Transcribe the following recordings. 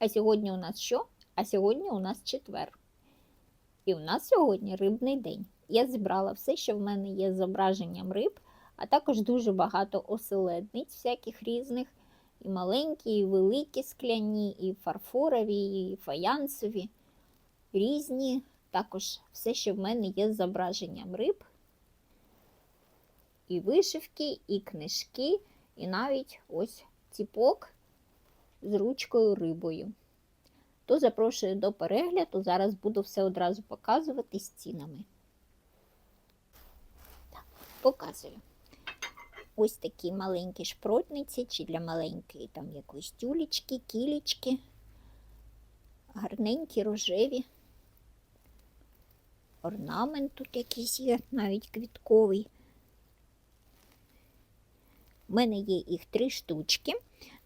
А сьогодні у нас що? А сьогодні у нас четвер. І у нас сьогодні рибний день. Я зібрала все, що в мене є з зображенням риб, а також дуже багато оселедниць всяких різних. І маленькі, і великі скляні, і фарфорові, і фаянсові, різні. Також все, що в мене є з зображенням риб. І вишивки, і книжки, і навіть ось ціпок з ручкою рибою. То запрошую до перегляду. Зараз буду все одразу показувати з цінами. Показую. Ось такі маленькі шпротниці, чи для маленької там якоїсь тюлечки, кілечки. Гарненькі, рожеві. Орнамент тут якийсь є, навіть квітковий. У мене є їх три штучки.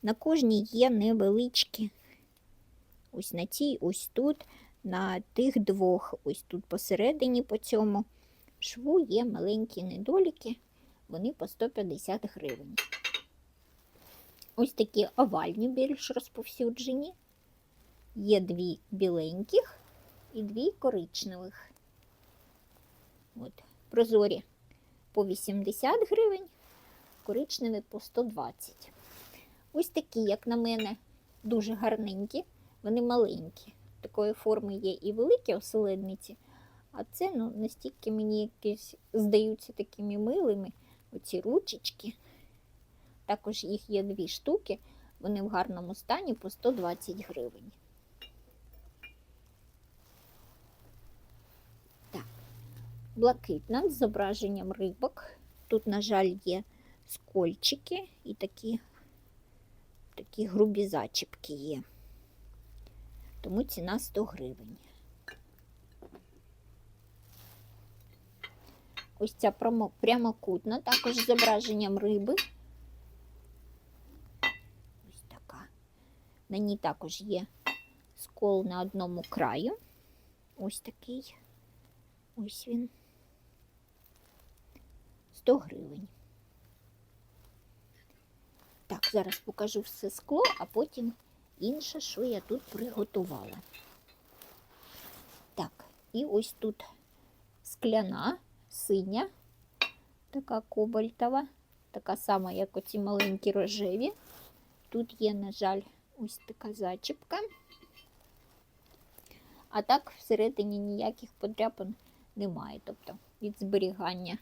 На кожній є невеличкі. Ось на цій, ось тут, на тих двох, ось тут посередині по цьому шву є маленькі недоліки, вони по 150 гривень. Ось такі овальні, більш розповсюджені. Є дві біленьких і дві коричневих. От, прозорі по 80 гривень, коричневі по 120. Ось такі, як на мене, дуже гарненькі, вони маленькі. Такої форми є і великі оселедниці, а це ну, настільки мені якісь здаються такими милими. Оці ручечки. Також їх є дві штуки, вони в гарному стані по 120 гривень. Так, блакитна з зображенням рибок. Тут, на жаль, є скольчики і такі такі грубі зачіпки є. Тому ціна 100 гривень. Ось ця прямокутна, також з зображенням риби. Ось така. На ній також є скол на одному краю. Ось такий. Ось він. 100 гривень. Так, зараз покажу все скло, а потім інше, що я тут приготувала. Так, і ось тут скляна, синя, така кобальтова, така сама, як оці маленькі рожеві. Тут є, на жаль, ось така зачіпка. А так всередині ніяких подряпин немає. Тобто від зберігання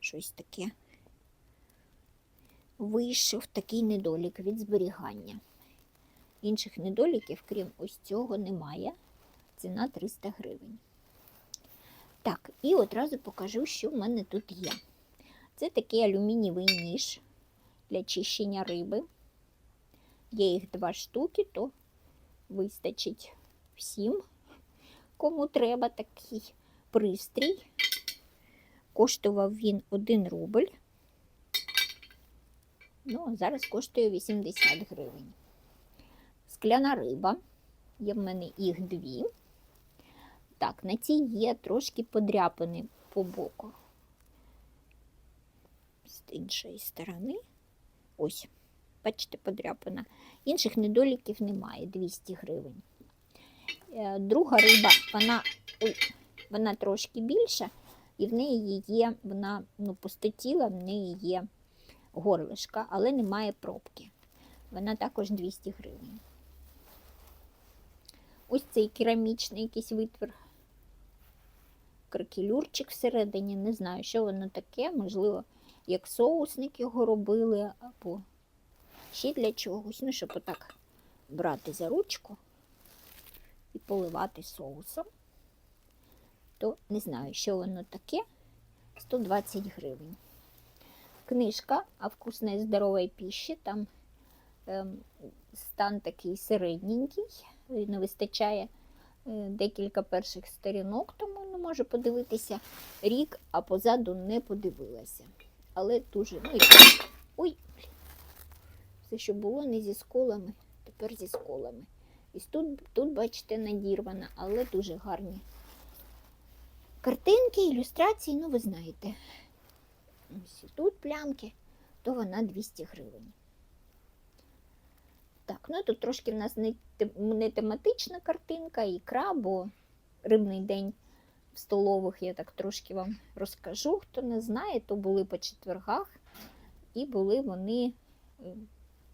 щось таке вийшов такий недолік від зберігання. Інших недоліків, крім ось цього, немає. Ціна 300 гривень. Так, і одразу покажу, що в мене тут є. Це такий алюмінієвий ніж для чищення риби. Є їх два штуки, то вистачить всім, кому треба такий пристрій. Коштував він 1 рубль. Ну, зараз коштує 80 гривень. Скляна риба. Є в мене їх дві. Так, на цій є трошки подряпини по боку. З іншої сторони. Ось, бачите, подряпина. Інших недоліків немає 200 гривень. Е, Друга риба, вона, ой, вона трошки більша, і в неї є, вона ну, пустотіла, в неї є горлишка, але немає пробки. Вона також 200 гривень. Ось цей керамічний якийсь витвір. Кракелюрчик всередині, не знаю, що воно таке, можливо, як соусник його робили, або ще для чогось. Ну, щоб отак брати за ручку і поливати соусом, то не знаю, що воно таке. 120 гривень книжка о вкусной здоровой пищі. Там ем, стан такий середненький, не вистачає е, декілька перших сторінок, тому не можу подивитися рік, а позаду не подивилася. Але дуже. Ну, і... Ой, все, що було не зі сколами, тепер зі сколами. І тут, тут бачите, надірвана, але дуже гарні картинки, ілюстрації, ну ви знаєте. Ось тут плямки, то вона 200 гривень. Так, Так, ну тут трошки в нас не, не тематична картинка, ікра, бо рибний день в столових я так трошки вам розкажу. Хто не знає, то були по четвергах, і були вони, е,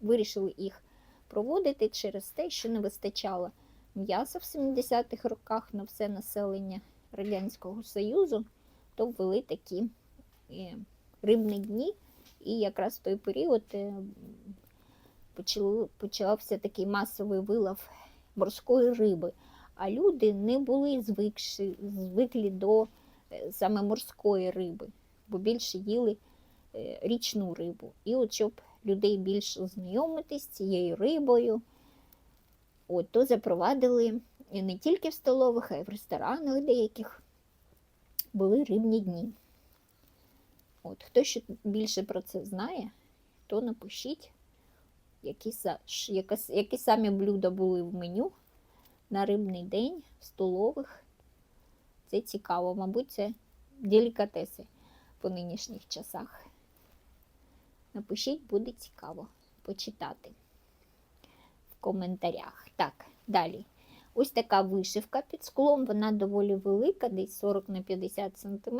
вирішили їх проводити через те, що не вистачало м'яса в 70-х роках на все населення Радянського Союзу, то ввели такі е, рибні дні. І якраз в той період е, почався такий масовий вилов морської риби. А люди не були звикші, звиклі до е, саме морської риби, бо більше їли е, річну рибу. І от щоб людей більше ознайомитись з цією рибою, от, то запровадили не тільки в столових, а й в ресторанах деяких були рибні дні. От, хто ще більше про це знає, то напишіть, які, с- які самі блюда були в меню на рибний день в столових. Це цікаво, мабуть, це делікатеси по нинішніх часах. Напишіть, буде цікаво почитати в коментарях. Так, далі. Ось така вишивка під склом, вона доволі велика, десь 40 на 50 см,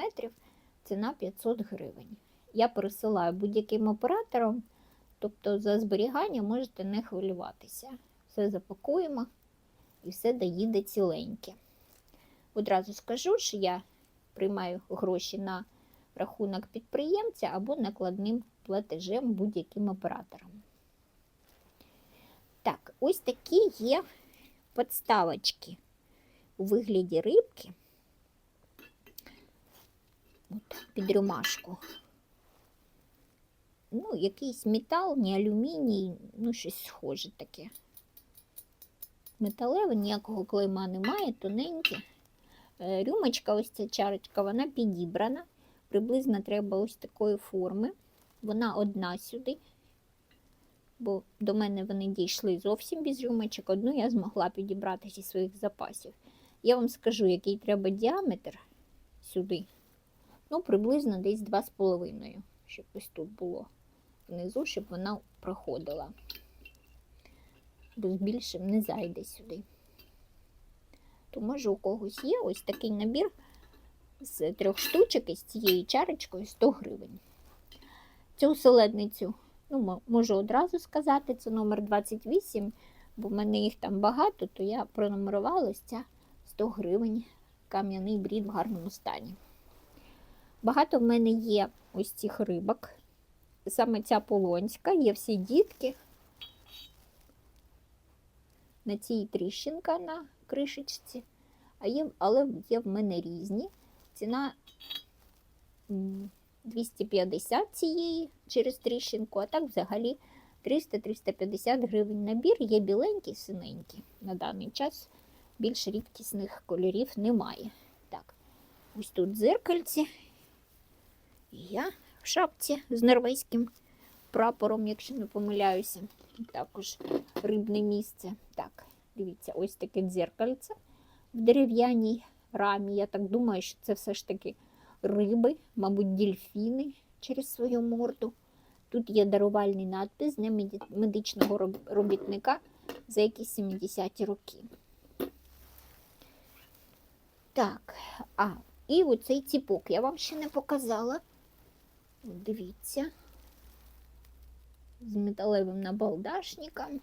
ціна 500 гривень. Я пересилаю будь-яким оператором, тобто за зберігання можете не хвилюватися. Все запакуємо і все доїде ціленьке. Одразу скажу, що я приймаю гроші на рахунок підприємця або накладним платежем будь-яким оператором. Так, ось такі є подставочки у вигляді рибки. От, під рюмашку. Ну, якийсь метал, не алюміній, ну, щось схоже таке. Металеве, ніякого клейма немає, тоненьке. Е, Рюмочка, ось ця чарочка, вона підібрана. Приблизно треба ось такої форми. Вона одна сюди, бо до мене вони дійшли зовсім без рюмочок. Одну я змогла підібрати зі своїх запасів. Я вам скажу, який треба діаметр сюди. Ну, приблизно десь 2,5, щоб ось тут було внизу, щоб вона проходила. Бо з більшим не зайде сюди. То може у когось є ось такий набір з трьох штучок із цією чарочкою 100 гривень. Цю селедницю, ну, можу одразу сказати, це номер 28, бо в мене їх там багато, то я пронумерувала ось ця 100 гривень кам'яний брід в гарному стані. Багато в мене є ось цих рибок. Саме ця полонська, є всі дітки. На цій тріщинка на кришечці, а є, але є в мене різні. Ціна 250 цієї через тріщинку, а так взагалі 300-350 гривень набір. Є біленький, синенький. На даний час більш рідкісних кольорів немає. Так, ось тут дзеркальці. Я в шапці з норвезьким прапором, якщо не помиляюся. Також рибне місце. Так, дивіться, ось таке дзеркальце в дерев'яній рамі. Я так думаю, що це все ж таки риби, мабуть, дільфіни через свою морду. Тут є дарувальний надпис меді- медичного робітника за якісь 70-ті роки. Так, а, і оцей ціпок я вам ще не показала. Дивіться. З металевим набалдашником.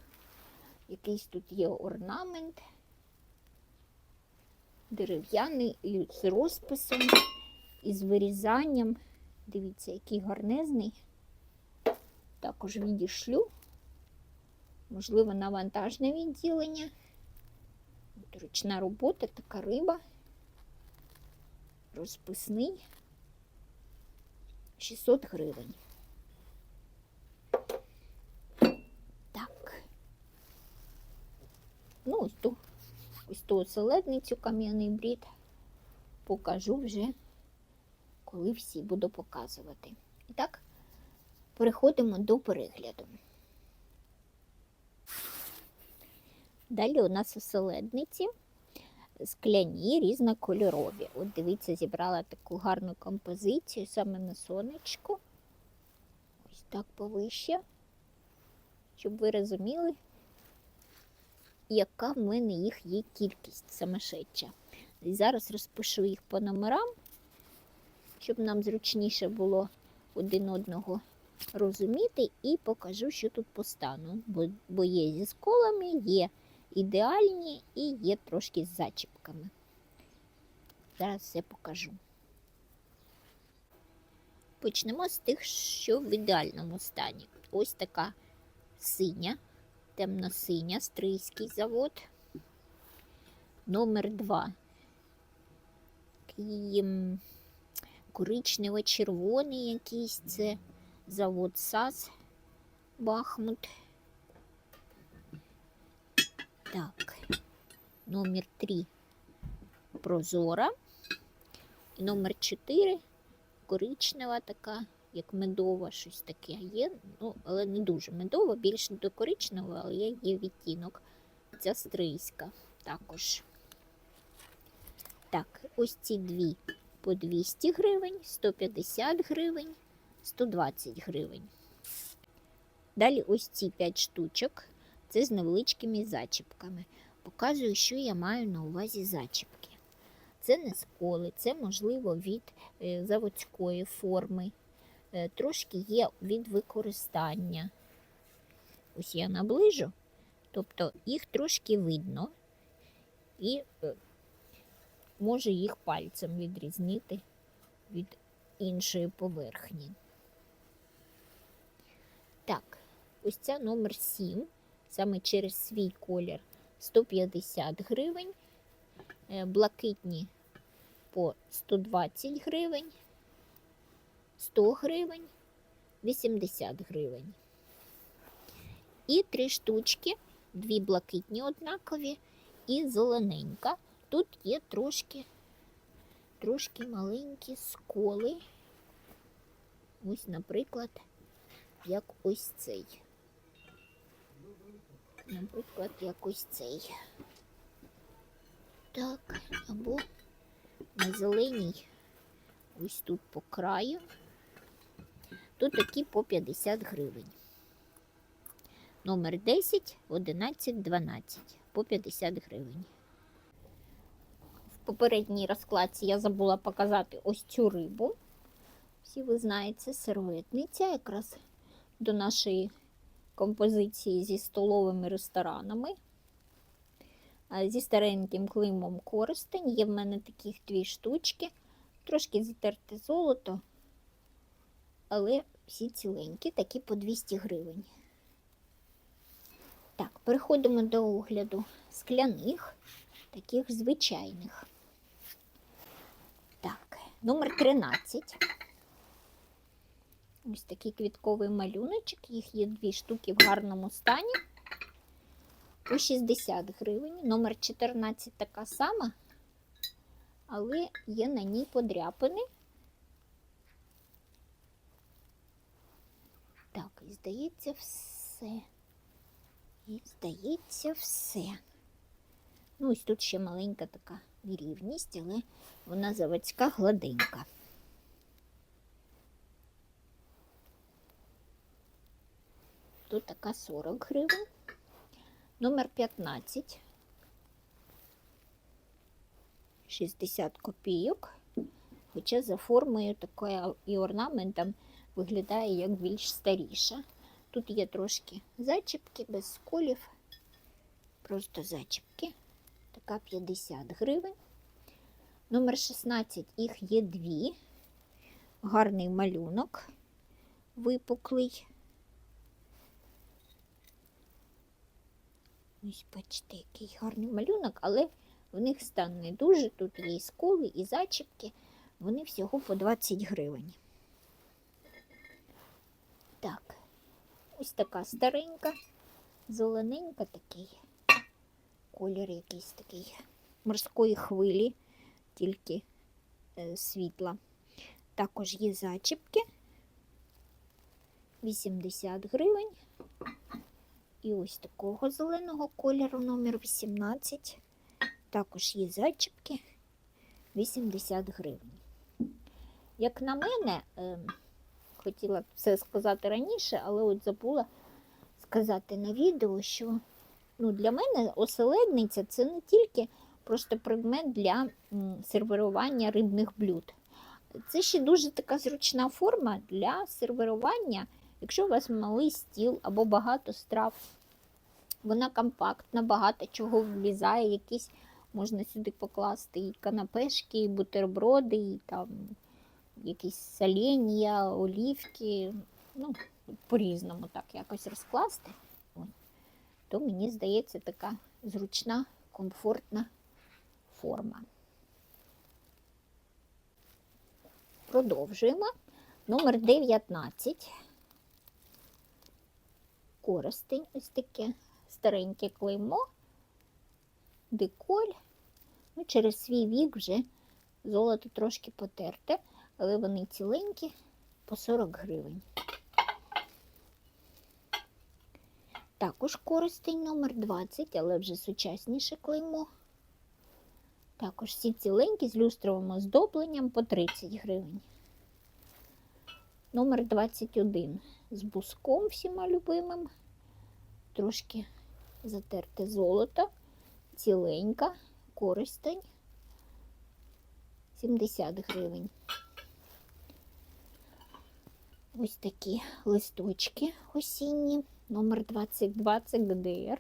Якийсь тут є орнамент. Дерев'яний і з розписом, і з вирізанням. Дивіться, який гарнезний. Також відішлю. Можливо, навантажне відділення. Ручна робота, така риба. Розписний. 600 гривень. Так. Ну, ось ту, ось ту оселедницю кам'яний брід покажу вже, коли всі буду показувати. І так, переходимо до перегляду. Далі у нас оселедниці скляні різнокольорові. От дивіться, зібрала таку гарну композицію саме на сонечку. Ось так повище, щоб ви розуміли, яка в мене їх є кількість самошедша. І зараз розпишу їх по номерам, щоб нам зручніше було один одного розуміти, і покажу, що тут по стану. Бо є зі сколами, є ідеальні і є трошки з зачіпками. Зараз все покажу. Почнемо з тих, що в ідеальному стані. Ось така синя, темно-синя, стрийський завод. Номер 2. Такий коричнево-червоний якийсь це завод САЗ Бахмут. Так, номер 3 Прозора. І номер 4 коричнева така, як медова, щось таке є. Ну, але не дуже медова, більше до коричневого, але є, відтінок. Ця стрийська також. Так, ось ці дві по 200 гривень, 150 гривень, 120 гривень. Далі ось ці 5 штучок. Це з невеличкими зачіпками. Показую, що я маю на увазі зачіпки. Це не сколи, це можливо від е, заводської форми. Е, Трошки є від використання. Ось я наближу, тобто їх трошки видно і е, може їх пальцем відрізнити від іншої поверхні. Так, ось ця номер 7, саме через свій колір 150 гривень, е, блакитні по 120 гривень, 100 гривень, 80 гривень. І три штучки, дві блакитні однакові і зелененька. Тут є трошки, трошки маленькі сколи. Ось, наприклад, як ось цей. Наприклад, як ось цей. Так, або на зеленій, ось тут по краю. Тут такі по 50 гривень. Номер 10, 11, 12 по 50 гривень. В попередній розкладці я забула показати ось цю рибу. Всі ви знаєте, це якраз до нашої композиції зі столовими ресторанами. Зі стареньким клеймом користень. Є в мене таких дві штучки, трошки затерте золото, але всі ціленькі, такі по 200 гривень. Так, переходимо до огляду скляних, таких звичайних. Так, номер 13. Ось такий квітковий малюночок. Їх є дві штуки в гарному стані. По 60 гривень. Номер 14 така сама, але є на ній подряпини. Так, і здається, все. І здається, все. Ну, ось тут ще маленька така нерівність, але вона заводська гладенька. Тут така 40 гривень. Номер 15. 60 копійок. Хоча за формою такою і орнаментом виглядає як більш старіша. Тут є трошки зачіпки без сколів. Просто зачіпки. Така 50 гривень. Номер 16, їх є дві. Гарний малюнок випуклий. Ось бачите, який гарний малюнок, але в них стан не дуже. Тут є і сколи, і зачіпки. Вони всього по 20 гривень. Так, ось така старенька, зелененька такий. Колір якийсь такий морської хвилі, тільки е, світла. Також є зачіпки 80 гривень. І ось такого зеленого кольору номер 18. Також є зачіпки 80 гривень. Як на мене, е, хотіла це сказати раніше, але от забула сказати на відео, що Ну, для мене оселедниця це не тільки просто предмет для сервірування рибних блюд. Це ще дуже така зручна форма для сервірування, якщо у вас малий стіл або багато страв. Вона компактна, багато чого влізає, якісь можна сюди покласти і канапешки, і бутерброди, і там якісь соленья, олівки. Ну, по-різному так якось розкласти. То мені здається така зручна, комфортна форма. Продовжуємо. Номер 19. Користень, ось таке стареньке клеймо, деколь. Ну, через свій вік вже золото трошки потерте, але вони ціленькі по 40 гривень. Також користень номер 20, але вже сучасніше клеймо. Також всі ціленькі з люстровим оздобленням по 30 гривень. Номер 21 з буском всіма любимим. Трошки затерте золото, ціленька, користень 70 гривень. Ось такі листочки осінні. Номер 22 це ГДР.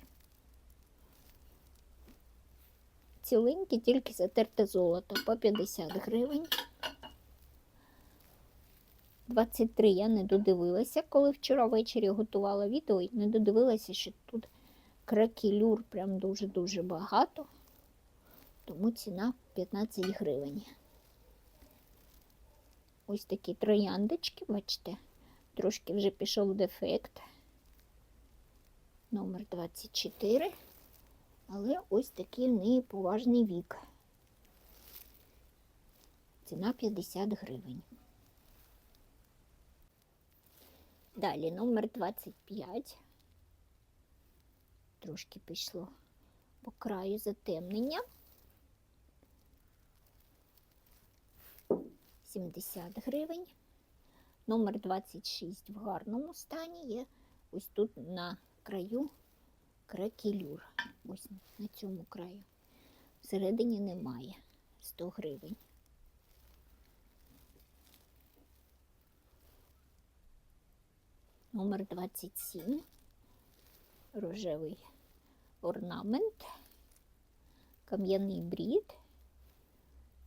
Ціленькі, тільки затерте золото по 50 гривень. 23 я не додивилася, коли вчора ввечері готувала відео, і не додивилася, що тут кракелюр прям дуже-дуже багато, тому ціна 15 гривень. Ось такі трояндочки, бачите, трошки вже пішов дефект. Номер 24. Але ось такий в поважний вік. Ціна 50 гривень. Далі номер 25. Трошки пішло по краю затемнення. 70 гривень. Номер 26 в гарному стані є ось тут на краю кракелюр. Ось на цьому краю. Всередині немає 100 гривень. Номер 27. Рожевий орнамент, кам'яний брід.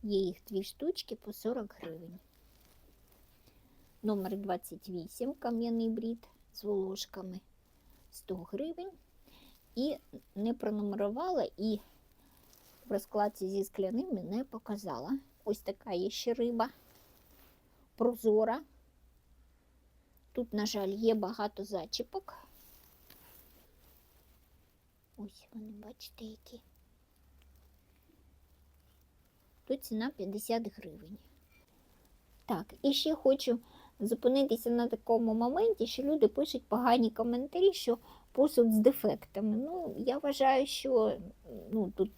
Є їх дві штучки по 40 гривень. Номер 28 кам'яний брід з волошками 100 гривень. І не пронумерувала, і в розкладці зі скляними не показала. Ось така є ще риба прозора. Тут, на жаль, є багато зачіпок. Ось вони, бачите, які. Тут ціна 50 гривень. Так, і ще хочу зупинитися на такому моменті, що люди пишуть погані коментарі, що посуд з дефектами. Ну, я вважаю, що ну, тут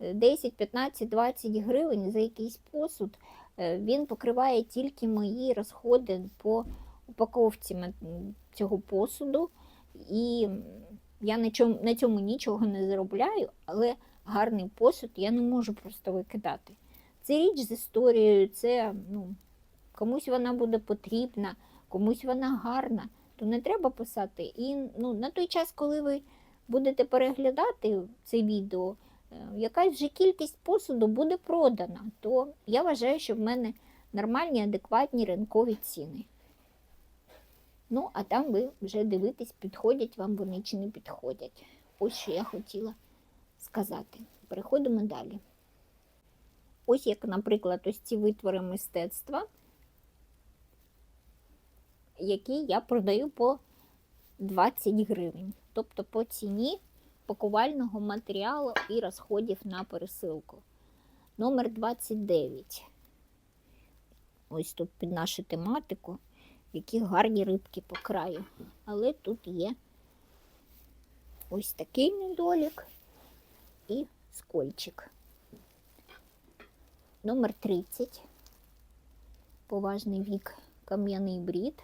10, 15, 20 гривень за якийсь посуд е, він покриває тільки мої розходи по упаковці цього посуду. І я на, чому, на цьому нічого не заробляю, але гарний посуд я не можу просто викидати. Це річ з історією, це ну, комусь вона буде потрібна, комусь вона гарна, то не треба писати. І ну, на той час, коли ви будете переглядати це відео, е, якась вже кількість посуду буде продана, то я вважаю, що в мене нормальні, адекватні ринкові ціни. Ну, а там ви вже дивитесь, підходять вам вони чи не підходять. Ось що я хотіла сказати. Переходимо далі. Ось як, наприклад, ось ці витвори мистецтва, які я продаю по 20 гривень. Тобто по ціні пакувального матеріалу і розходів на пересилку. Номер 29. Ось тут під нашу тематику, які гарні рибки по краю. Але тут є ось такий недолік і скольчик. Номер 30. Поважний вік кам'яний брід.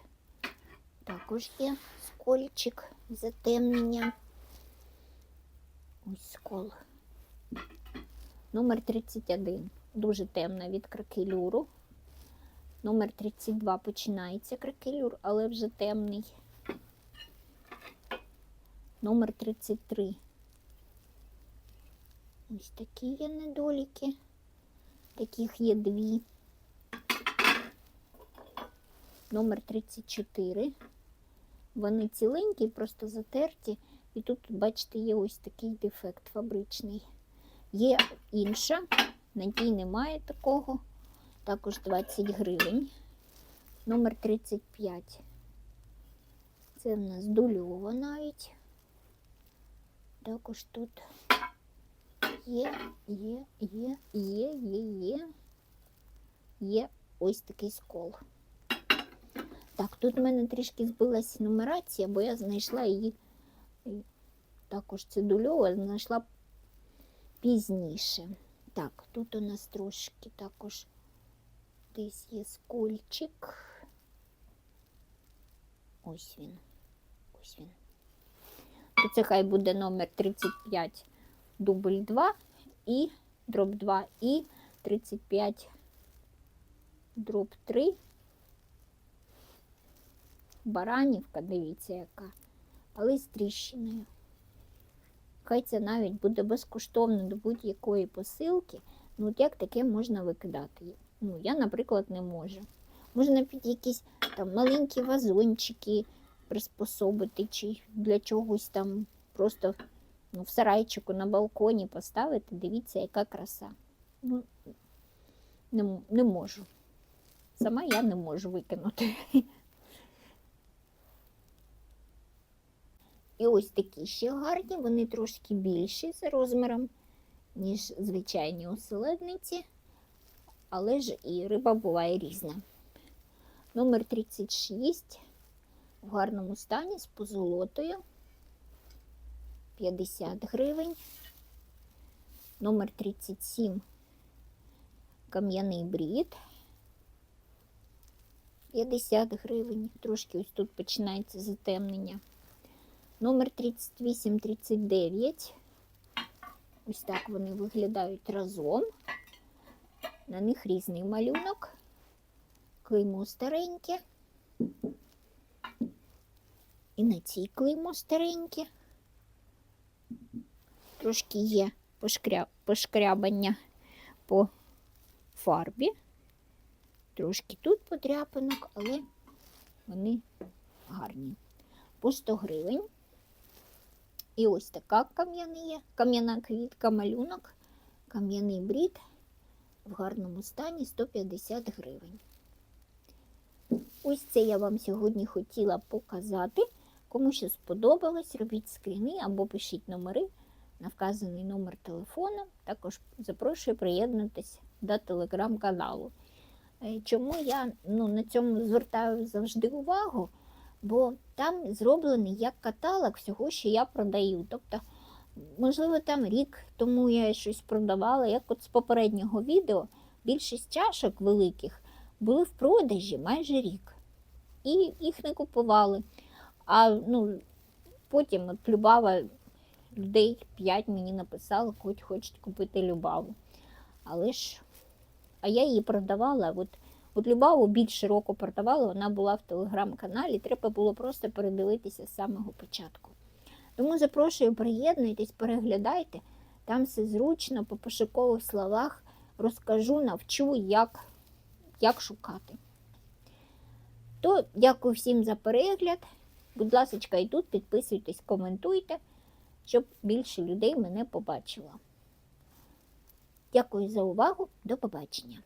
Також є скольчик затемнення. Ось скол. Номер 31. Дуже темна від кракелюру. Номер 32 починається кракелюр, але вже темний. Номер 33. Ось такі є недоліки. Таких є дві. Номер 34. Вони ціленькі, просто затерті. І тут, бачите, є ось такий дефект фабричний. Є інша, на тій немає такого. Також 20 гривень. Номер 35. Це в нас дульова навіть. Також тут є, є, є, є, є, є. Є ось такий скол. Так, тут в мене трішки збилась нумерація, бо я знайшла її також це дульова, знайшла пізніше. Так, тут у нас трошки також десь є скольчик. Ось він. Ось він. То це хай буде номер 35 дубль 2 і дроб 2 і 35 дроб 3. Баранівка, дивіться, яка, але з тріщиною. Хай це навіть буде безкоштовно до будь-якої посилки. Ну, от як таке можна викидати? Ну, я, наприклад, не можу. Можна під якісь там маленькі вазончики приспособити, чи для чогось там просто ну, в сарайчику на балконі поставити. Дивіться, яка краса. Ну, не, не можу. Сама я не можу викинути. І ось такі ще гарні, вони трошки більші за розміром, ніж звичайні оселедниці, але ж і риба буває різна. Номер 36 в гарному стані з позолотою 50 гривень. Номер 37 кам'яний брід 50 гривень. Трошки ось тут починається затемнення. Номер 3839. Ось так вони виглядають разом. На них різний малюнок. Клеймо стареньке. І на цій клеймо стареньке. Трошки є пошкря... пошкрябання по фарбі. Трошки тут подряпинок, але вони гарні. По 100 гривень. І ось така кам'яна кам'яна квітка, малюнок, кам'яний брід в гарному стані 150 гривень. Ось це я вам сьогодні хотіла показати. Кому що сподобалось, робіть скріни або пишіть номери на вказаний номер телефону. Також запрошую приєднатися до телеграм-каналу. Е, Чому я ну, на цьому звертаю завжди увагу? бо там зроблений як каталог всього, що я продаю. Тобто, можливо, там рік тому я щось продавала, як от з попереднього відео, більшість чашок великих були в продажі майже рік. І їх не купували. А ну, потім от Любава людей 5 мені написала, хоч хочуть купити Любаву. Але ж, а я її продавала. От От Любаву більше року продавала, вона була в телеграм-каналі, треба було просто передивитися з самого початку. Тому запрошую, приєднуйтесь, переглядайте, там все зручно, по пошукових словах розкажу, навчу, як, як шукати. То дякую всім за перегляд. Будь ласка, і тут підписуйтесь, коментуйте, щоб більше людей мене побачило. Дякую за увагу, до побачення!